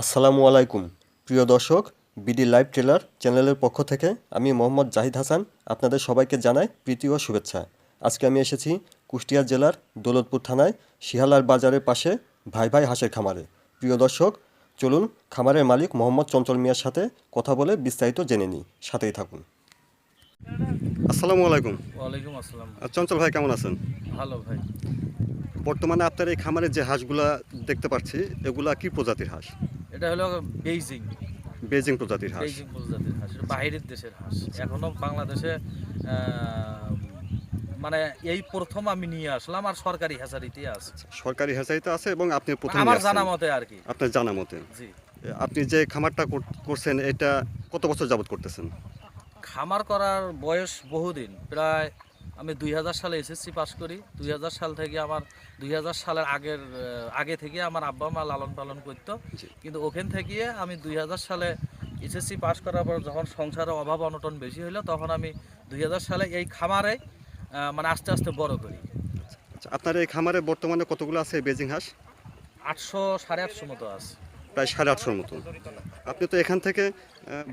আসসালামু আলাইকুম। প্রিয় দর্শক বিডি লাইভ ট্রেলার চ্যানেলের পক্ষ থেকে আমি মোহাম্মদ জাহিদ হাসান আপনাদের সবাইকে জানাই প্রীতি ও শুভেচ্ছা। আজকে আমি এসেছি কুষ্টিয়া জেলার দৌলতপুর থানায় শিহালার বাজারের পাশে ভাই ভাই হাঁসের খামারে। প্রিয় দর্শক চলুন খামারের মালিক মোহাম্মদ চঞ্চল মিয়ার সাথে কথা বলে বিস্তারিত জেনে নিই। সাথেই থাকুন। আসসালামু আলাইকুম। ওয়ালাইকুম আসসালাম। চঞ্চল ভাই কেমন আছেন? ভালো ভাই। বর্তমানে আপনার এই খামারে যে হাঁসগুলা দেখতে পাচ্ছি এগুলা কি প্রজাতির হাঁস? এটা হলো বেইজিং বেজিং প্রজাতির হাঁস। বেইজিং প্রজাতির হাঁস এটা বাইরের দেশের হাঁস। এখনও বাংলাদেশে মানে এই প্রথম আমি নিয়ে আসলাম আর সরকারি হ্যাচারিতে আছে। সরকারি হ্যাচারিতে আছে এবং আপনি প্রথম আমার জানা মতে আর কি। আপনার জানা মতে। জি। আপনি যে খামারটা করছেন এটা কত বছর যাবত করতেছেন? খামার করার বয়স বহুদিন প্রায় আমি দুই হাজার সালে এসএসসি পাস করি। দুই হাজার সাল থেকে আমার দুই হাজার সালের আগের আগে থেকে আমার আব্বা মা লালন পালন করতো। কিন্তু ওখান থেকে আমি দুই হাজার সালে এসএসসি পাস করার পর যখন সংসারের অভাব অনটন বেশি হলো তখন আমি দুই হাজার সালে এই খামারে মানে আস্তে আস্তে বড় করি। আচ্ছা, আপনার এই খামারে বর্তমানে কতগুলো আছে বেজিং হাঁস? আটশো সাড়ে আটশো মতো আছে। প্রায় সাড়ে আটশোর মতো। আপনি তো এখান থেকে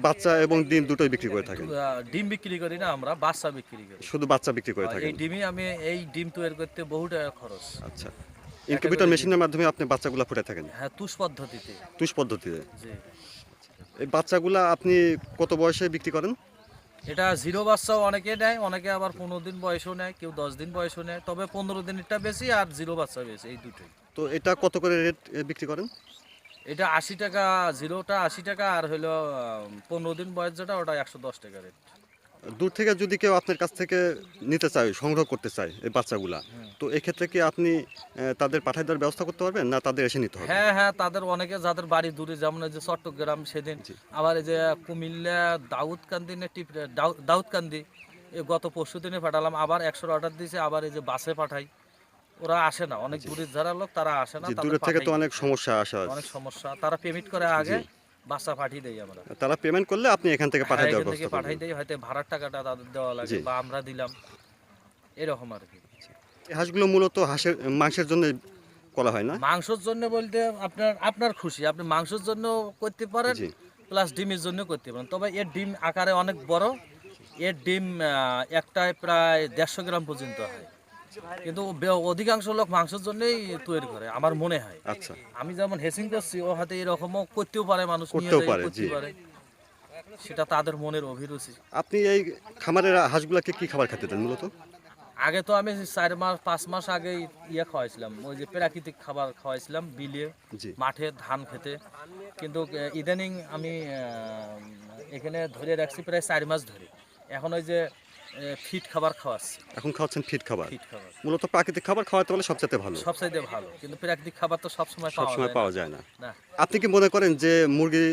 বাচ্চা এবং ডিম দুটোই বিক্রি করে থাকেন। ডিম বিক্রি করি না আমরা বাচ্চা বিক্রি করি। শুধু বাচ্চা বিক্রি করে থাকি এই ডিমই আমি এই ডিম তৈরি করতে বহু টাকা খরচ। আচ্ছা। ইনকিউবেটর মেশিনের মাধ্যমে আপনি বাচ্চাগুলো ফুটে থাকেন? হ্যাঁ তুষ পদ্ধতিতে। তুষ পদ্ধতিতে? জি। এই বাচ্চাগুলা আপনি কত বয়সে বিক্রি করেন? এটা জিরো বাচ্চাও অনেকে নেয় অনেকে আবার পনেরো দিন বয়সও নেয় কেউ দশ দিন বয়সও নেয়। তবে পনেরো দিনেরটা বেশি আর জিরো বাচ্চা বেশি এই দুটোই। তো এটা কত করে রেট বিক্রি করেন? এটা আশি টাকা জিরোটা আশি টাকা আর হলো পনেরো দিন বয়স যেটা ওটা একশো দশ টাকা রেট দূর থেকে যদি কেউ আপনার কাছ থেকে নিতে চায় সংগ্রহ করতে চায় এই বাচ্চাগুলা তো এক্ষেত্রে কি আপনি তাদের পাঠাই দেওয়ার ব্যবস্থা করতে পারবেন না তাদের এসে নিতে হবে? হ্যাঁ হ্যাঁ তাদের অনেকে যাদের বাড়ি দূরে যেমন এই যে চট্টগ্রাম সেদিন। আবার এই যে কুমিল্লা দাউদকান্দি না টিপ দাউদকান্দি এই গত পরশু দিনে পাঠালাম আবার একশোর অর্ডার দিয়েছে আবার এই যে বাসে পাঠাই। ওরা আসে না। অনেক দূরের যারা লোক তারা আসে না দূরের থেকে তো অনেক সমস্যা আসা অনেক সমস্যা। তারা পেমেন্ট করে আগে বাচ্চা পাঠিয়ে দেই আমরা। তারা পেমেন্ট করলে আপনি এখান থেকে পাঠিয়ে হ্যাঁ, দেওয়ার ব্যবস্থা করবেন দেই হয়তো ভাড়ার টাকাটা তাদের দেওয়া লাগে বা আমরা দিলাম। এরকম আর কি। এই হাঁসগুলো মূলত হাঁসের মাংসের জন্য করা হয় না? মাংসের জন্য বলতে আপনার আপনার খুশি। আপনি মাংসের জন্য করতে পারেন প্লাস ডিমের জন্য করতে পারেন। তবে এর ডিম আকারে অনেক বড়। এর ডিম একটায় প্রায় দেড়শো গ্রাম পর্যন্ত হয়। কিন্তু অধিকাংশ লোক মাংসের জন্যই তৈরি করে আমার মনে হয়। আচ্ছা। আমি যেমন হেসিং করছি ও হাতে এরকমও করতেও পারে মানুষ করতেও পারে, জি। সেটা তাদের মনের অভিরুচি। আপনি এই খামারের হাঁসগুলাকে কি খাবার খেতে দেন মূলত? আগে তো আমি চার মাস পাঁচ মাস আগে ইয়ে খাওয়াইছিলাম ওই যে প্রাকৃতিক খাবার খাওয়াইছিলাম বিলিয়ে জি। মাঠে ধান খেতে। কিন্তু ইদানিং আমি এখানে ধরে রাখছি প্রায় চার মাস ধরে। এখন ওই যে ফিট খাবার খাওয়াচ্ছি। এখন খাওয়াচ্ছেন ফিট খাবার? ফিট খাবার। মূলত প্রাকৃতিক খাবার খাওয়াতে পারলে সবচেয়ে ভালো। সবচাইতে ভালো। কিন্তু প্রাকৃতিক খাবার তো সবসময় সবসময় পাওয়া যায় না। আপনি কি মনে করেন যে মুরগি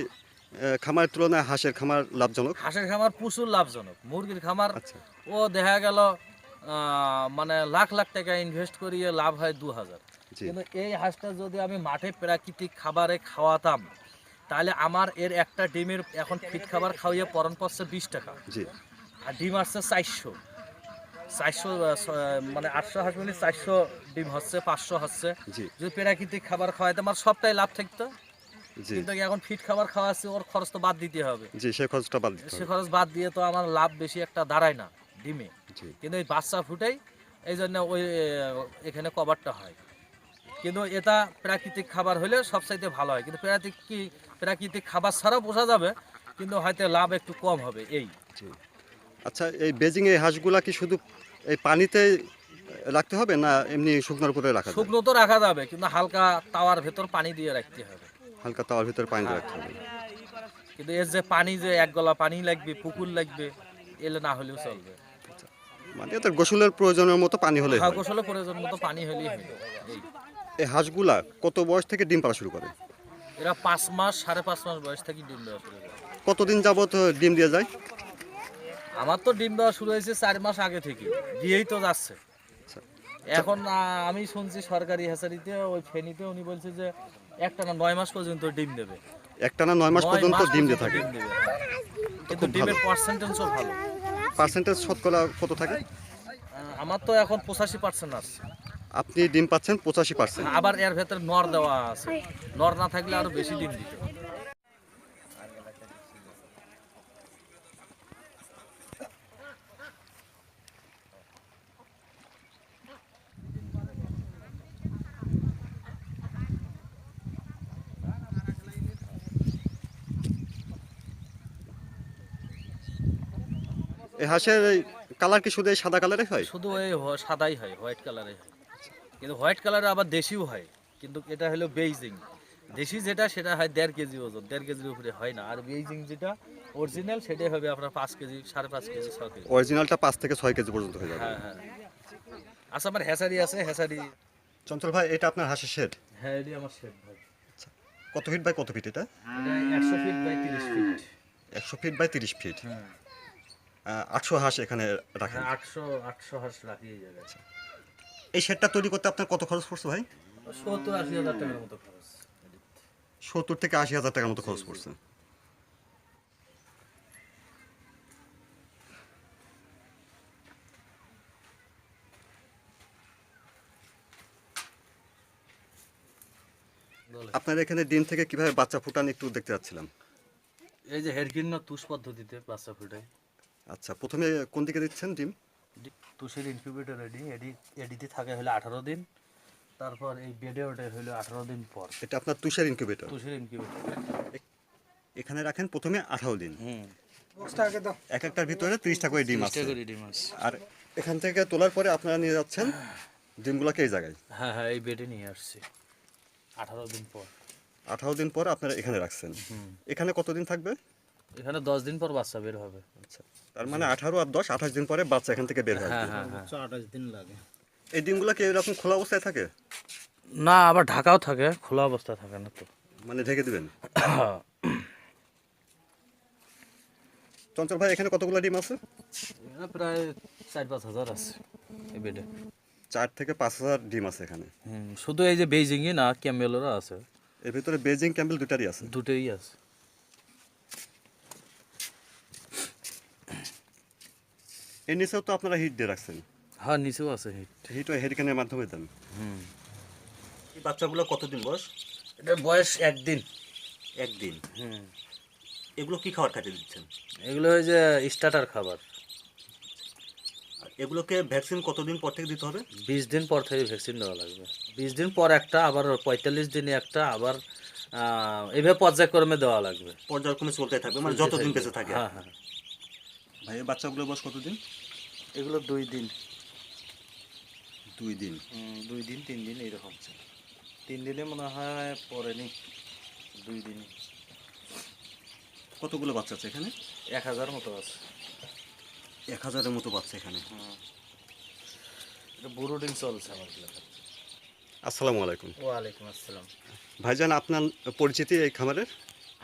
খামারের তুলনায় হাঁসের খামার লাভজনক? হাঁসের খামার প্রচুর লাভজনক। মুরগির খামার আচ্ছা। ও দেখা গেল মানে লাখ লাখ টাকা ইনভেস্ট করিয়ে লাভ হয় দু হাজার। কিন্তু এই হাঁসটা যদি আমি মাঠে প্রাকৃতিক খাবারে খাওয়াতাম তাহলে আমার এর একটা ডিমের এখন ফিট খাবার খাওয়িয়ে পরন পড়ছে বিশ টাকা। আর ডিম আসছে চারশো। চারশো মানে আটশো হাঁস মিলে চারশো ডিম হচ্ছে পাঁচশো হচ্ছে। যদি প্রাকৃতিক খাবার খাওয়াইতে আমার সবটাই লাভ থাকতো। কিন্তু এখন ফিট খাবার খাওয়াচ্ছে ওর খরচ তো বাদ দিতে হবে। জি সেই খরচটা বাদ দিতে সে খরচ বাদ দিয়ে তো আমার লাভ বেশি একটা দাঁড়ায় না ডিমে। কিন্তু এই বাচ্চা ফুটেই এই জন্য ওই এখানে কভারটা হয়। কিন্তু এটা প্রাকৃতিক খাবার হলে সবচাইতে ভালো হয়। কিন্তু প্রাকৃতিক কি প্রাকৃতিক খাবার ছাড়াও বোঝা যাবে কিন্তু হয়তো লাভ একটু কম হবে এই। আচ্ছা এই বেজিং এই হাঁসগুলা কি শুধু এই পানিতে রাখতে হবে না এমনি শুকনোর উপরে রাখা শুকনো তো রাখা যাবে কিন্তু হালকা তাওয়ার ভেতর পানি দিয়ে রাখতে হবে। হালকা তাওয়ার ভেতর পানি দিয়ে রাখতে হবে। কিন্তু এর যে পানি যে এক গলা পানি লাগবে পুকুর লাগবে এলে না হলেও চলবে। মানে এতে গোসলের প্রয়োজনের মতো পানি হলে হ্যাঁ গোসলের প্রয়োজন মতো পানি হলেই হবে এই এই হাঁসগুলা কত বয়স থেকে ডিম পাড়া শুরু করে? এরা পাঁচ মাস সাড়ে পাঁচ মাস বয়স থেকে ডিম দেওয়া শুরু করে। কতদিন যাবত ডিম দিয়ে যায়? আমার তো ডিম দেওয়া শুরু হয়েছে চার মাস আগে থেকে দিয়েই তো যাচ্ছে। আচ্ছা। এখন আমি শুনছি সরকারি হ্যাচারিতে ওই ফেনীতে উনি বলছে যে একটা না নয় মাস পর্যন্ত ডিম দেবে। একটা না নয় মাস পর্যন্ত ডিম দিয়ে থাকে। ডিম দেবে। কিন্তু ডিমের। পার্সেন্টেজও ভালো। পার্সেন্টেজ শতকরা কত থাকে? আমার তো এখন পঁচাশি পার্সেন্ট আসছে আপনি ডিম পাচ্ছেন পঁচাশি পার্সেন্ট আবার এর ভেতরে নর দেওয়া আছে। নর না থাকলে আরও বেশি ডিম দিত হাঁসের কালার কি শুধু এই সাদা কালারে হয়? শুধু ওই সাদাই হয় হোয়াইট কালারে হয়। কিন্তু হোয়াইট কালারে আবার দেশিও হয় কিন্তু এটা হলো বেইজিং। দেশি যেটা সেটা হয় দেড় কেজি ওজন দেড় কেজির উপরে হয় না। আর বেইজিং যেটা অরিজিনাল সেটাই হবে আপনার পাঁচ কেজি সাড়ে পাঁচ কেজি ছ কেজি। অরিজিনালটা পাঁচ থেকে ছয় কেজি পর্যন্ত হয়ে যাবে। হ্যাঁ হ্যাঁ। আচ্ছা আমার হ্যাসারি আছে হ্যাসারি চঞ্চল ভাই এটা আপনার হাঁসের শেড হ্যাঁ এটি আমার শেড ভাই। কত ফিট বাই কত ফিট এটা? এটা একশো ফিট বাই তিরিশ ফিট একশো ফিট বাই তিরিশ ফিট হ্যাঁ। আটশো হাঁস এখানে রাখেন। হ্যাঁ আটশো আটশো হাঁস রাখি এই জায়গায় এই শেডটা তৈরি করতে আপনার কত খরচ পড়ছে ভাই? সত্তর আশি হাজার টাকার মতো খরচ। সত্তর থেকে আশি হাজার টাকার মতো খরচ পড়ছে। আপনার এখানে ডিম থেকে কীভাবে বাচ্চা ফুটান একটু দেখতে যাচ্ছিলাম এই যে হেরকিন্ন তুষ পদ্ধতিতে বাচ্চা ফুটায়। আচ্ছা প্রথমে কোন দিকে দিচ্ছেন ডিম? তুষের ইনকিউবেটর এডি এডি এডিতে থাকে হলো আঠারো দিন তারপর এই বেডে ওঠে হলো আঠারো দিন পর। এটা আপনার তুষের ইনকিউবেটর তুষের ইনকিউবেটর এখানে রাখেন প্রথমে আঠারো দিন। হুম। এক একটার ভিতরে ত্রিশটা করে ডিম আছে। করে ডিম আছে। আর এখান থেকে তোলার পরে আপনারা নিয়ে যাচ্ছেন ডিমগুলোকে এই জায়গায়। হ্যাঁ হ্যাঁ এই বেডে নিয়ে আসছি। আঠারো দিন পর। আঠারো দিন পর আপনারা এখানে রাখছেন। এখানে কতদিন থাকবে? এখানে দশ দিন পর বাচ্চা বের হবে। আচ্ছা। তার মানে আঠারো আর দশ আঠাশ দিন পরে বাচ্চা এখান থেকে বের হয়। হ্যাঁ হ্যাঁ হ্যাঁ। আঠাশ দিন লাগে। এই ডিমগুলো কি এরকম খোলা অবস্থায় থাকে? না আবার ঢাকাও থাকে খোলা অবস্থা থাকে না তো। মানে ঢেকে দিবেন? চঞ্চল ভাই এখানে কতগুলো ডিম আছে? এখানে প্রায় চার পাঁচ হাজার আছে এই বেডে। চার থেকে পাঁচ হাজার ডিম আছে এখানে। হুম শুধু এই যে বেইজিংই না ক্যামেলেরও আছে। এর ভিতরে বেজিং ক্যাম্বেল দুটারই আছে। দুটোই আছে। এর নিচেও তো আপনারা হিট দিয়ে রাখছেন। হ্যাঁ নিচেও আছে হিট হিট ওই হেরিকেনের মাধ্যমে দেন। হুম। এই বাচ্চাগুলো কতদিন বয়স? এটা বয়স একদিন। একদিন। হুম। এগুলো কি খাবার খাইতে দিচ্ছেন? এগুলো হচ্ছে যে স্টার্টার খাবার। এগুলোকে ভ্যাকসিন কতদিন পর থেকে দিতে হবে? বিশ দিন পর থেকে ভ্যাকসিন দেওয়া লাগবে। বিশ দিন পর একটা আবার পঁয়তাল্লিশ দিনে একটা আবার এভাবে পর্যায়ক্রমে দেওয়া লাগবে। পর্যায়ক্রমে চলতে থাকবে মানে যতদিন বেঁচে থাকে। হ্যাঁ হ্যাঁ। ভাই এই বাচ্চাগুলোর বয়স কতদিন? এগুলো দুই দিন। দুই দিন? দুই দিন তিন দিন এইরকম। তিন দিনে মনে হয় পরেনি দুই দিন। কতগুলো বাচ্চা আছে এখানে? এক হাজার মতো আছে। এক হাজারের মতো বাচ্চা এখানে। বুরুডিং চলছে আমার আসসালামু আলাইকুম। ওয়ালাইকুম আসসালাম। ভাইজান আপনার পরিচিতি এই খামারের?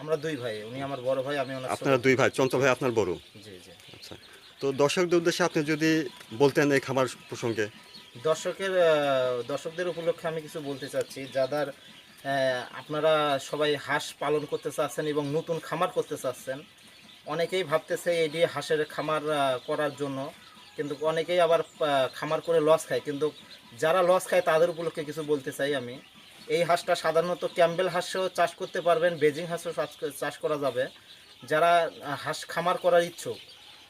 আমরা দুই ভাই উনি আমার বড় ভাই আমি আপনারা দুই ভাই চঞ্চল ভাই আপনার বড়? জি জি। আচ্ছা। তো দর্শকদের উদ্দেশ্যে আপনি যদি বলতেন এই খামার প্রসঙ্গে। দর্শকের দর্শকদের উপলক্ষে আমি কিছু বলতে চাচ্ছি। যাদের আপনারা সবাই হাঁস পালন করতে চাচ্ছেন এবং নতুন খামার করতে চাচ্ছেন, অনেকেই ভাবতেছে এটি হাঁসের খামার করার জন্য। কিন্তু অনেকেই আবার খামার করে লস খায়। কিন্তু যারা লস খায় তাদের উপলক্ষে কিছু বলতে চাই আমি। এই হাঁসটা সাধারণত ক্যাম্বেল হাঁসও চাষ করতে পারবেন, বেজিং হাঁসও চাষ করা যাবে। যারা হাঁস খামার করার ইচ্ছুক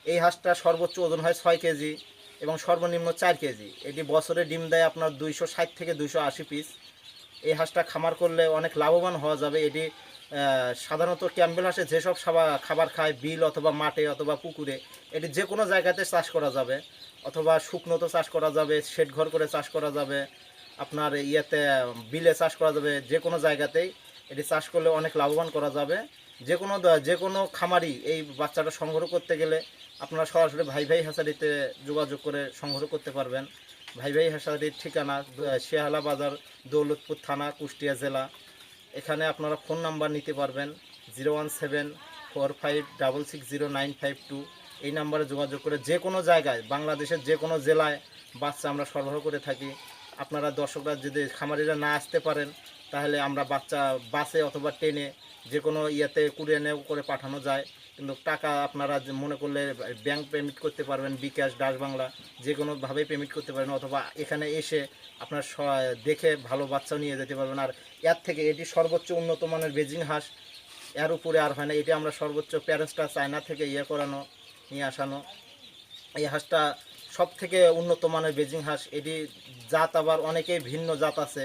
এই হাঁসটা সর্বোচ্চ ওজন হয় ছয় কেজি এবং সর্বনিম্ন চার কেজি। এটি বছরে ডিম দেয় আপনার দুইশো ষাট থেকে দুইশো আশি পিস। এই হাঁসটা খামার করলে অনেক লাভবান হওয়া যাবে। এটি সাধারণত ক্যাম্বেল হাঁসে যেসব সাবা- খাবার খায়, বিল অথবা মাঠে অথবা পুকুরে, এটি যে কোনো জায়গাতে চাষ করা যাবে। অথবা শুকনোতে চাষ করা যাবে শেড ঘর করে চাষ করা যাবে, আপনার ইয়েতে, বিলে চাষ করা যাবে যে কোনো জায়গাতেই এটি চাষ করলে অনেক লাভবান করা যাবে। যে কোনো যে কোনো খামারি এই বাচ্চাটা সংগ্রহ করতে গেলে আপনারা সরাসরি ভাই ভাই হাসারিতে যোগাযোগ করে সংগ্রহ করতে পারবেন। ভাই ভাই হাসারির ঠিকানা শেহালা বাজার, দৌলতপুর থানা, কুষ্টিয়া জেলা। এখানে আপনারা ফোন নাম্বার নিতে পারবেন, zero one seven four five double six zero nine five two. এই নাম্বারে যোগাযোগ করে যে কোনো জায়গায়, বাংলাদেশের যে কোনো জেলায় বাচ্চা আমরা সরবরাহ করে থাকি। আপনারা দর্শকরা যদি খামারিরা না আসতে পারেন তাহলে আমরা বাচ্চা বাসে অথবা ট্রেনে যে কোনো ইয়েতে কুড়িয়ে নেও করে পাঠানো যায়। কিন্তু টাকা আপনারা মনে করলে ব্যাংক পেমেন্ট করতে পারবেন, বিকাশ ডাস বাংলা যে কোনোভাবে পেমেন্ট করতে পারবেন অথবা এখানে এসে আপনার দেখে ভালো বাচ্চাও নিয়ে যেতে পারবেন। আর এর থেকে এটি সর্বোচ্চ উন্নত মানের বেজিং হাঁস, এর উপরে আর হয় না। এটি আমরা সর্বোচ্চ প্যারেন্টসটা চায়না থেকে ইয়ে করানো, নিয়ে আসানো। এই হাঁসটা সব থেকে উন্নত মানের বেজিং হাঁস। এটি জাত আবার অনেকেই ভিন্ন জাত আছে।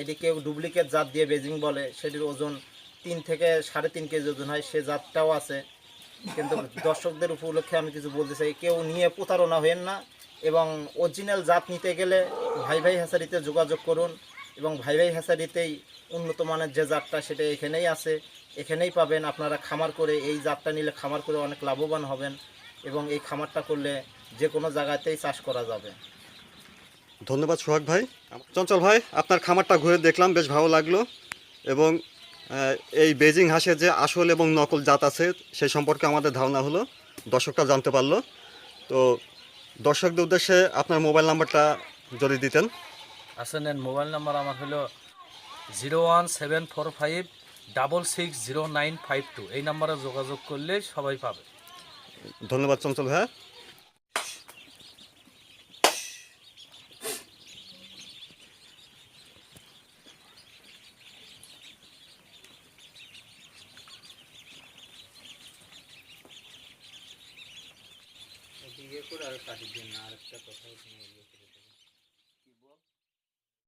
এটি কেউ ডুপ্লিকেট জাত দিয়ে বেজিং বলে, সেটির ওজন তিন থেকে সাড়ে তিন কেজি ওজন হয়, সে জাতটাও আছে। কিন্তু দর্শকদের উপলক্ষে আমি কিছু বলতে চাই, কেউ নিয়ে প্রতারণা হবেন না এবং অরিজিনাল জাত নিতে গেলে ভাই ভাই হ্যাসারিতে যোগাযোগ করুন এবং ভাই ভাই হ্যাসারিতেই উন্নত মানের যে জাতটা, সেটা এখানেই আছে। এখানেই পাবেন আপনারা খামার করে, এই জাতটা নিলে খামার করে অনেক লাভবান হবেন এবং এই খামারটা করলে যে কোনো জায়গাতেই চাষ করা যাবে। ধন্যবাদ সোহাগ ভাই। চঞ্চল ভাই আপনার খামারটা ঘুরে দেখলাম বেশ ভালো লাগল। এবং এই বেজিং হাঁসের যে আসল এবং নকল জাত আছে সেই সম্পর্কে আমাদের ধারণা হলো দর্শকরা জানতে পারল। তো দর্শকদের উদ্দেশ্যে আপনার মোবাইল নাম্বারটা যদি দিতেন। আসেন মোবাইল নাম্বার আমার হলো zero one seven four five double six zero nine five two. এই নাম্বারে যোগাযোগ করলে সবাই পাবে। ধন্যবাদ চঞ্চল ভাই।